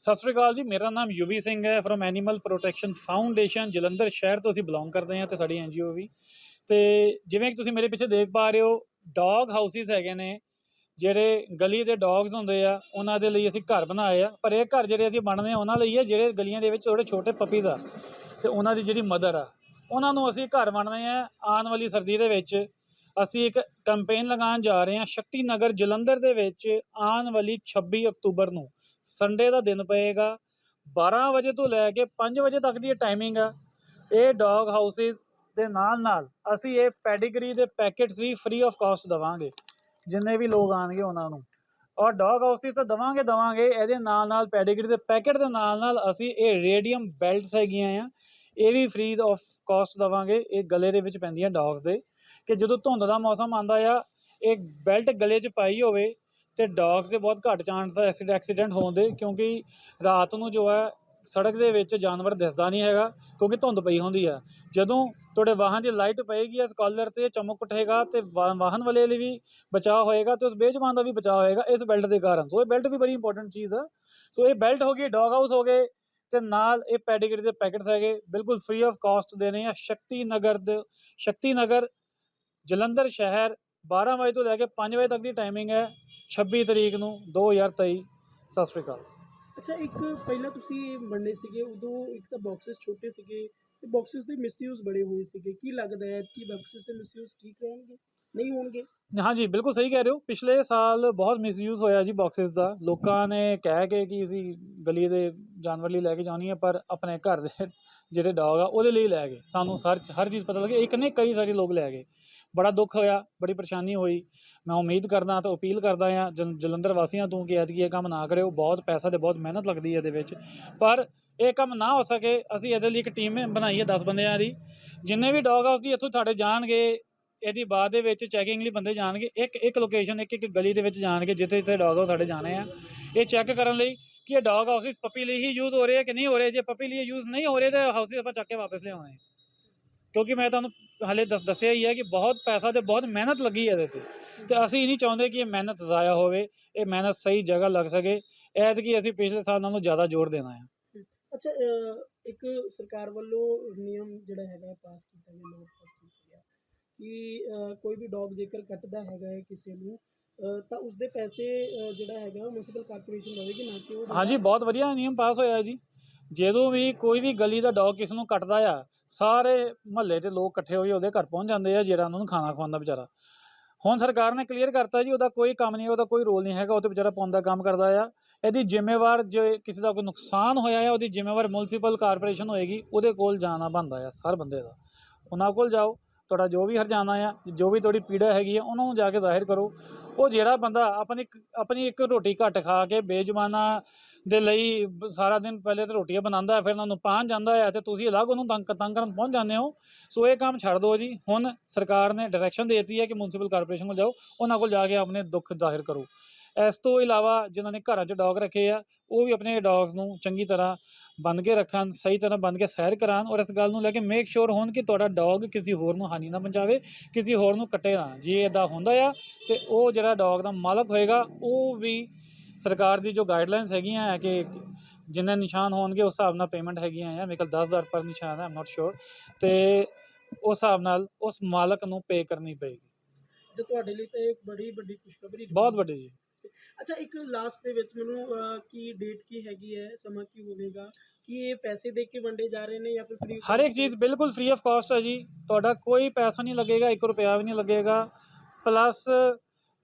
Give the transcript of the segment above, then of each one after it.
ਸਤਿ ਸ੍ਰੀ ਅਕਾਲ ਜੀ, ਮੇਰਾ ਨਾਮ ਯੂਵੀ ਸਿੰਘ ਹੈ firm animal protection foundation Jalandhar ਸ਼ਹਿਰ ਤੋਂ ਅਸੀਂ ਬਿਲੋਂਗ ਕਰਦੇ ਹਾਂ ਤੇ ਸਾਡੀ ਐਨਜੀਓ ਵੀ। ਤੇ ਜਿਵੇਂ ਕਿ ਤੁਸੀਂ ਮੇਰੇ ਪਿੱਛੇ ਦੇਖ ਪਾ ਰਹੇ ਹੋ ਡੌਗ ਹਾਊਸਿਸ ਹੈਗੇ ਨੇ, ਜਿਹੜੇ ਗਲੀ ਦੇ ਡੌਗਸ ਹੁੰਦੇ ਆ, ਉਹਨਾਂ ਦੇ ਲਈ ਅਸੀਂ ਘਰ ਬਣਾਏ ਆ। ਪਰ ਇਹ ਘਰ ਜਿਹੜੇ ਅਸੀਂ ਬਣਨੇ ਆ, ਉਹਨਾਂ ਲਈ ਆ, ਜਿਹੜੇ ਗਲੀਆਂ ਦੇ ਵਿੱਚ ਛੋਟੇ ਛੋਟੇ ਪਪੀਜ਼ ਆ, ਤੇ ਉਹਨਾਂ ਦੀ ਜਿਹੜੀ ਮਦਰ ਆ, ਉਹਨਾਂ ਨੂੰ ਅਸੀਂ ਘਰ ਬਣਨੇ ਆ ਆਉਣ ਵਾਲੀ ਸਰਦੀ ਦੇ ਵਿੱਚ। ਅਸੀਂ ਇੱਕ ਕੈਂਪੇਨ ਲਗਾਉਣ ਜਾ ਰਹੇ ਹਾਂ ਸ਼ਕਤੀ ਨਗਰ ਜਲੰਧਰ ਦੇ ਵਿੱਚ ਆਉਣ ਵਾਲੀ 26 ਅਕਤੂਬਰ ਨੂੰ। ਸੰਡੇ ਦਾ ਦਿਨ ਪਏਗਾ। 12 ਵਜੇ ਤੋਂ ਲੈ ਕੇ 5 ਵਜੇ ਤੱਕ ਦੀ ਇਹ ਟਾਈਮਿੰਗ ਆ। ਇਹ ਡੌਗ ਹਾਊਸਿਸ ਦੇ ਨਾਲ ਨਾਲ ਅਸੀਂ ਇਹ ਪੈਡੀਗਰੀ ਦੇ ਪੈਕੇਟਸ ਵੀ ਫ੍ਰੀ ਆਫ ਕਾਸਟ ਦਵਾਂਗੇ। ਜਿੰਨੇ ਵੀ ਲੋਕ ਆਣਗੇ ਉਹਨਾਂ ਨੂੰ। ਔਰ ਡੌਗ ਹਾਊਸਿਸ ਤਾਂ ਦਵਾਂਗੇ ਦਵਾਂਗੇ। ਇਹਦੇ ਨਾਲ ਨਾਲ ਪੈਡੀਗਰੀ ਦੇ ਪੈਕੇਟ ਦੇ ਨਾਲ ਨਾਲ ਅਸੀਂ ਇਹ ਰੇਡੀਅਮ ਬੈਲਟਸ ਹੈਗੀਆਂ ਆ। ਇਹ ਵੀ ਫ੍ਰੀ ਆਫ ਕਾਸਟ ਦਵਾਂਗੇ। ਇਹ ਗਲੇ ਦੇ ਵਿੱਚ ਪੈਂਦੀਆਂ ਡੌਗਸ ਦੇ। ਕਿ ਜਦੋਂ ਧੁੰਦ ਦਾ ਮੌਸਮ ਆਂਦਾ ਆ, ਇਹ ਬੈਲਟ ਗਲੇ 'ਚ ਪਾਈ ਹੋਵੇ ਤੇ ਡੌਗਸ ਦੇ ਬਹੁਤ ਘੱਟ ਚਾਂਸ ਆ ਐਕਸੀਡ ਐਕਸੀਡੈਂਟ ਹੋਣ ਦੇ, ਕਿਉਂਕਿ ਰਾਤ ਨੂੰ ਜੋ ਹੈ ਸੜਕ ਦੇ ਵਿੱਚ ਜਾਨਵਰ ਦਿਸਦਾ ਨਹੀਂ ਹੈਗਾ, ਕਿਉਂਕਿ ਧੁੰਦ ਪਈ ਹੁੰਦੀ ਆ। ਜਦੋਂ ਤੁਹਾਡੇ ਵਾਹਨ ਦੀ ਲਾਈਟ ਪਏਗੀ ਇਸ ਕਾਲਰ ਤੇ, ਚਮਕ ਉੱਠੇਗਾ ਤੇ ਵਾ- ਵਾਹਨ ਵਾਲੇ ਲਈ ਵੀ ਬਚਾਅ ਹੋਏਗਾ ਤੇ ਉਸ ਬੇਜਮਾਨ ਦਾ ਵੀ ਬਚਾਅ ਹੋਏਗਾ ਇਸ ਬੈਲਟ ਦੇ ਕਾਰਨ। ਸੋ ਇਹ ਬੈਲਟ ਵੀ ਬੜੀ ਇੰਪੋਰਟੈਂਟ ਚੀਜ਼ ਆ। ਸੋ ਇਹ ਬੈਲਟ ਹੋ ਗਈ ਡੌਗ ਹਾਊਸ ਹੋ ਗਏ, ਤੇ ਨਾਲ ਇਹ ਪੈਡੀਗਰੀ ਦੇ ਪੈਕਟਸ ਹੈਗੇ, ਬਿਲਕੁਲ ਫ੍ਰੀ ਆਫ ਕਾਸਟ ਦੇਣੇ ਆ। ਸ਼ਕਤੀ ਨਗਰ ਦੇ ਸ਼ਕਤੀ ਨਗਰ ਜਲੰਧਰ ਸ਼ਹਿਰ 12 ਵਜੇ ਤੋਂ ਲੈ ਕੇ 5 ਵਜੇ ਤੱਕ ਦੀ ਟਾਈਮਿੰਗ ਹੈ 26 ਤਰੀਕ ਨੂੰ 2023 ਸਤਿ ਸ਼੍ਰੀ ਅਕਾਲ। ਅੱਛਾ ਇੱਕ ਪਹਿਲਾਂ ਤੁਸੀਂ ਬਣਨੇ ਸੀਗੇ ਉਦੋਂ ਇੱਕ ਤਾਂ ਬਾਕਸਸ ਛੋਟੇ ਸੀਗੇ ਤੇ ਬਾਕਸਸ ਦੇ ਮਿਸਯੂਜ਼ ਬੜੇ ਹੋਏ ਸੀਗੇ। ਕੀ ਲੱਗਦਾ ਹੈ ਕਿ ਬਾਕਸਸ ਦੇ ਮਿਸਯੂਜ਼ ਠੀਕ ਰਹਿਣਗੇ? ਨਹੀਂ ਹੋਣਗੇ? ਹਾਂਜੀ ਬਿਲਕੁਲ ਸਹੀ ਕਹਿ ਰਹੇ ਹੋ। ਪਿਛਲੇ ਸਾਲ ਬਹੁਤ ਮਿਸਯੂਜ਼ ਹੋਇਆ ਜੀ ਬਾਕਸਸ ਦਾ। ਲੋਕਾਂ ਨੇ ਕਹਿ ਕੇ ਕਿ ਅਸੀਂ ਗਲੀ ਦੇ ਜਾਨਵਰ ਲਈ ਲੈ ਕੇ ਜਾਣੀ ਹੈ ਪਰ ਆਪਣੇ ਘਰ ਦੇ ਜਿਹੜੇ ਡੌਗ ਆ ਉਹਦੇ ਲਈ ਲੈ ਗਏ। ਸਾਨੂੰ ਹਰ ਹਰ ਚੀਜ਼ ਪਤਾ ਲੱਗੀ। ਇੱਕ ਨਹੀਂ ਕਈ ਸਾਰੇ ਲੋਕ ਲੈ ਗਏ। ਬੜਾ ਦੁੱਖ ਹੋਇਆ, ਬੜੀ ਪਰੇਸ਼ਾਨੀ ਹੋਈ। ਮੈਂ ਉਮੀਦ ਕਰਦਾ ਤੇ ਅਪੀਲ ਕਰਦਾ ਆ ਜਲ- ਜਲੰਧਰ ਵਾਸੀਆਂ ਤੋਂ ਕਿ ਐਤਕੀ ਇਹ ਕੰਮ ਨਾ ਕਰਿਓ, ਬਹੁਤ ਪੈਸਾ ਤੇ ਬਹੁਤ ਮਿਹਨਤ ਲੱਗਦੀ ਹੈ ਇਹਦੇ ਵਿੱਚ। ਪਰ ਇਹ ਕੰਮ ਨਾ ਹੋ ਸਕੇ, ਅਸੀਂ ਇਹਦੇ ਲਈ ਇੱਕ ਟੀਮ ਬਣਾਈ ਹੈ 10 ਬੰਦਿਆਂ ਦੀ। ਜਿੰਨੇ ਵੀ ਡੌਗ ਹਾਊਸ ਦੀ ਇੱਥੋਂ ਸਾਡੇ ਜਾਣਗੇ, ਇਹਦੀ ਬਾਅਦ ਦੇ ਵਿੱਚ ਚੈਕਿੰਗ ਲਈ ਬੰਦੇ ਜਾਣਗੇ, ਇੱਕ ਇੱਕ ਲੋਕੇਸ਼ਨ ਇੱਕ ਇੱਕ ਗਲੀ ਦੇ ਵਿੱਚ ਜਾਣਗੇ, ਜਿੱਥੇ ਜਿੱਥੇ ਡੌਗ ਹਾਊਸ ਸਾਡੇ ਜਾਣੇ ਆ। ਇਹ ਚੈੱਕ ਕਰਨ ਲਈ ਕਿ ਇਹ ਡੌਗ ਹਾਊਸਿਸ ਪੱਪੀ ਲਈ ਹੀ ਯੂਜ਼ ਹੋ ਰਹੇ ਆ ਕਿ ਨਹੀਂ ਹੋ ਰਹੇ, ਜੇ ਪੱਪੀ ਲਈ ਯੂਜ਼ ਨਹੀਂ ਹੋ ਰਹੇ, ਤਾਂ ਹਾਊਸਿਸ ਆਪਾਂ ਚੱਕ ਕੇ ਵਾਪਸ ਲਿਆਉਣੇ। ਆ। ਕਿਉਂਕਿ ਮੈਂ ਤੁਹਾਨੂੰ ਹਲੇ ਦੱਸ ਦੱਸਿਆ ਹੀ ਹੈ ਕਿ ਬਹੁਤ ਪੈਸਾ ਤੇ ਬਹੁਤ ਮਿਹਨਤ ਲੱਗੀ ਹੈ ਇਹਦੇ ਤੇ। ਤੇ ਅਸੀਂ ਨਹੀਂ ਚਾਹੁੰਦੇ ਕਿ ਇਹ ਮਿਹਨਤ ਜ਼ਾਇਆ ਹੋਵੇ ਇਹ ਮਿਹਨਤ ਸਹੀ ਜਗ੍ਹਾ ਲੱਗ ਸਕੇ। ਐਤਕੀ ਅਸੀਂ ਪਿਛਲੇ ਸਾਲ ਨਾਲੋਂ ਜ਼ਿਆਦਾ ਜ਼ੋਰ ਦੇਣਾ ਹੈ। ਅੱਛਾ ਇੱਕ ਸਰਕਾਰ ਵੱਲੋਂ ਨਿਯਮ ਜਿਹੜਾ ਹੈਗਾ ਪਾਸ ਕੀਤਾ ਗਿਆ ਲਾਅ ਪਾਸ ਕੀਤਾ ਗਿਆ ਕਿ ਕੋਈ ਵੀ ਡੌਗ ਜੇਕਰ ਕੱਟਦਾ ਹੈਗਾ ਕਿਸੇ ਨੂੰ ਤਾਂ ਉਸਦੇ ਪੈਸੇ ਜਿਹੜਾ ਹੈਗਾ ਮਿਊਨਿਸਪਲ ਕਾਰਪੋਰੇਸ਼ਨ ਦੇਵੇਗੀ ਨਾ ਕਿ ਉਹ ਹਾਂਜੀ ਬਹੁਤ ਵਧੀਆ ਨਿਯਮ ਪਾਸ ਹੋਇਆ ਜੀ। ਜਦੋਂ ਵੀ ਕੋਈ ਵੀ ਗਲੀ ਦਾ ਡੌਗ ਕਿਸੇ ਨੂੰ ਕੱਟਦਾ ਆ, ਸਾਰੇ ਮਹੱਲੇ ਦੇ ਲੋਕ ਇਕੱਠੇ ਹੋਏ ਉਹਦੇ ਘਰ ਪਹੁੰਚ ਜਾਂਦੇ ਆ ਜਿਹੜਾ ਉਹਨਾਂ ਨੂੰ ਖਾਣਾ ਖਵਾਉਂਦਾ ਵਿਚਾਰਾ। ਹੁਣ ਸਰਕਾਰ ਨੇ ਕਲੀਅਰ ਕਰਤਾ ਜੀ, ਉਹਦਾ ਕੋਈ ਕੰਮ ਨਹੀਂ, ਉਹਦਾ ਕੋਈ ਰੋਲ ਨਹੀਂ ਹੈਗਾ, ਉਹ ਤੇ ਵਿਚਾਰਾ ਪਾਉਣ ਦਾ ਕੰਮ ਕਰਦਾ ਆ। ਇਹਦੀ ਜ਼ਿੰਮੇਵਾਰ ਜੇ ਕਿਸੇ ਦਾ ਕੋਈ ਨੁਕਸਾਨ ਹੋਇਆ ਆ, ਉਹਦੀ ਜ਼ਿੰਮੇਵਾਰ ਮਿਊਨਿਸਪਲ ਕਾਰਪੋਰੇਸ਼ਨ ਹੋਏਗੀ, ਉਹਦੇ ਕੋਲ ਜਾਣਾ ਬਣਦਾ ਆ, ਹਰ ਬੰਦੇ ਦਾ। ਉਹਨਾਂ ਕੋਲ ਜਾਓ, ਤੁਹਾਡਾ ਜੋ ਵੀ ਹਰਜਾਨਾ ਆ, ਜੋ ਵੀ ਤੁਹਾਡੀ ਪੀੜਾ ਹੈਗੀ ਆ, ਉਹਨਾਂ ਨੂੰ ਜਾ ਕੇ ਜ਼ਾਹਿਰ ਕਰੋ। ਉਹ ਜਿਹੜਾ ਬੰਦਾ ਆਪਣੀ ਆਪਣੀ ਇੱਕ ਰੋਟੀ ਘੱਟ ਖਾ ਕੇ ਬੇਜਮਾਨਾ ਦੇ ਲਈ ਸਾਰਾ ਦਿਨ ਪਹਿਲੇ ਤਾਂ ਰੋਟੀਆਂ ਬਣਾਉਂਦਾ ਹੈ, ਫਿਰ ਉਹਨਾਂ ਨੂੰ ਪਾਣ ਜਾਂਦਾ ਹੈ ਤੇ ਤੁਸੀਂ ਅਲੱਗ ਉਹਨੂੰ ਤੰਗ ਤੰਗ ਕਰਨ ਪਹੁੰਚ ਜਾਂਦੇ ਹੋ। ਸੋ ਇਹ ਕੰਮ ਛੱਡ ਦਿਓ ਜੀ। ਹੁਣ ਸਰਕਾਰ ਨੇ ਡਾਇਰੈਕਸ਼ਨ ਦੇ ਦਿੱਤੀ ਹੈ ਕਿ ਮਿਊਨਿਸਪਲ ਕਾਰਪੋਰੇਸ਼ਨ ਕੋਲ ਜਾਓ ਉਹਨਾਂ ਕੋਲ ਜਾ ਕੇ ਆਪਣੇ ਦੁੱਖ ਜ਼ਾਹਿਰ ਕਰੋ। ਇਸ ਤੋਂ ਇਲਾਵਾ ਜਿਨ੍ਹਾਂ ਨੇ ਘਰਾਂ 'ਚ ਡੌਗ ਰੱਖੇ ਆ ਉਹ ਵੀ ਆਪਣੇ ਡੌਗਸ ਨੂੰ ਚੰਗੀ ਤਰ੍ਹਾਂ ਬੰਨ ਕੇ ਰੱਖਣ ਸਹੀ ਤਰ੍ਹਾਂ ਬੰਨ ਕੇ ਸੈਰ ਕਰਾਉਣ ਔਰ ਇਸ ਗੱਲ ਨੂੰ ਲੈ ਕੇ ਮੇਕ ਸ਼ੋਰ ਹੋਣ ਕਿ ਤੁਹਾਡਾ ਡੌਗ ਕਿਸੇ ਹੋਰ ਨੂੰ ਹਾਨੀ ਨਾ ਪਹੁੰਚਾਵੇ ਕਿਸੇ ਹੋਰ ਨੂੰ ਕੱਟੇ ਨਾ। ਜੇ ਇਦਾਂ ਹੁੰਦਾ ਆ ਤੇ ਉਹ ਜਿਹੜਾ ਡੌਗ ਦਾ ਮਾਲਕ ਹੋਏਗਾ ਉਹ ਵੀ ਸਰਕਾਰ ਦੀ ਜੋ ਗਾਈਡਲਾਈਨਸ ਹੈਗੀਆਂ ਹੈ ਕਿ ਜਿੰਨੇ ਨਿਸ਼ਾਨ ਹੋਣਗੇ ਉਸ ਹਿਸਾਬ ਨਾਲ ਪੇਮੈਂਟ ਹੈਗੀਆਂ ਆ। ਮੇਰੇ ਕੋਲ 10000 ਪਰ ਨਿਸ਼ਾਨ ਹੈ ਆਮ ਨਾਟ ਸ਼ੋਰ ਤੇ ਉਸ ਹਿਸਾਬ ਨਾਲ ਉਸ ਮਾਲਕ ਨੂੰ ਪੇ ਕਰਨੀ ਪਏਗੀ। ਜੋ ਤੁਹਾਡੇ ਲਈ ਤਾਂ ਇੱਕ ਬੜੀ ਵੱਡੀ ਖੁਸ਼ਖਬਰੀ ਬਹੁਤ ਵੱਡੀ ਜੀ। ਅੱਛਾ ਇੱਕ ਲਾਸਟ ਦੇ ਵਿੱਚ ਮੈਨੂੰ ਕੀ ਡੇਟ ਕੀ ਹੈਗੀ ਹੈ ਸਮਾਂ ਕੀ ਹੋਵੇਗਾ? ਕੀ ਇਹ ਪੈਸੇ ਦੇ ਕੇ ਵੰਡੇ ਜਾ ਰਹੇ ਨੇ ਜਾਂ ਫਿਰ ਫ੍ਰੀ ਹਰ ਇੱਕ ਚੀਜ਼ ਬਿਲਕੁਲ ਫ੍ਰੀ ਆਫ ਕਾਸਟ ਹੈ ਜੀ। ਤੁਹਾਡਾ ਕੋਈ ਪੈਸਾ ਨਹੀਂ ਲੱਗੇਗਾ 1 ਰੁਪਿਆ ਵੀ ਨਹੀਂ ਲੱਗੇਗਾ। ਪਲੱਸ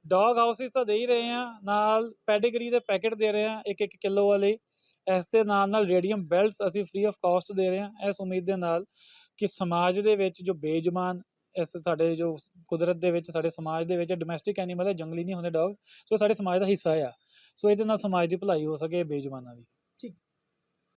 ਡੌਗ ਹਾਊਸਿਸ ਤਾਂ ਦੇ ਹੀ ਰਹੇ ਆ ਨਾਲ ਪੈਡੀਗਰੀ ਦੇ ਪੈਕੇਟ ਦੇ ਰਹੇ ਆ 1 1 ਕਿਲੋ ਵਾਲੇ। ਇਸ ਦੇ ਨਾਲ ਨਾਲ ਰੇਡੀਅਮ ਬੈਲਟਸ ਅਸੀਂ ਫ੍ਰੀ ਆਫ ਕਾਸਟ ਦੇ ਰਹੇ ਹਾਂ। ਇਸ ਉਮੀਦ ਦੇ ਨਾਲ ਕਿ ਸਮਾਜ ਦੇ ਵਿੱਚ ਜੋ ਬੇਜਮਾਨ ਇਸ ਸਾਡੇ ਜੋ ਕੁਦਰਤ ਦੇ ਵਿੱਚ, ਸਾਡੇ ਸਮਾਜ ਦੇ ਵਿੱਚ ਡੋਮੈਸਟਿਕ ਐਨੀਮਲ ਹੈ, ਜੰਗਲੀ ਨਹੀਂ ਹੁੰਦੇ ਡੌਗਸ ਸੋ ਸਾਡੇ ਸਮਾਜ ਦਾ ਹਿੱਸਾ ਆ। ਸੋ ਇਹਦੇ ਨਾਲ ਸਮਾਜ ਦੀ ਭਲਾਈ ਹੋ ਸਕੇ ਬੇਜਮਾਨਾਂ ਦੀ।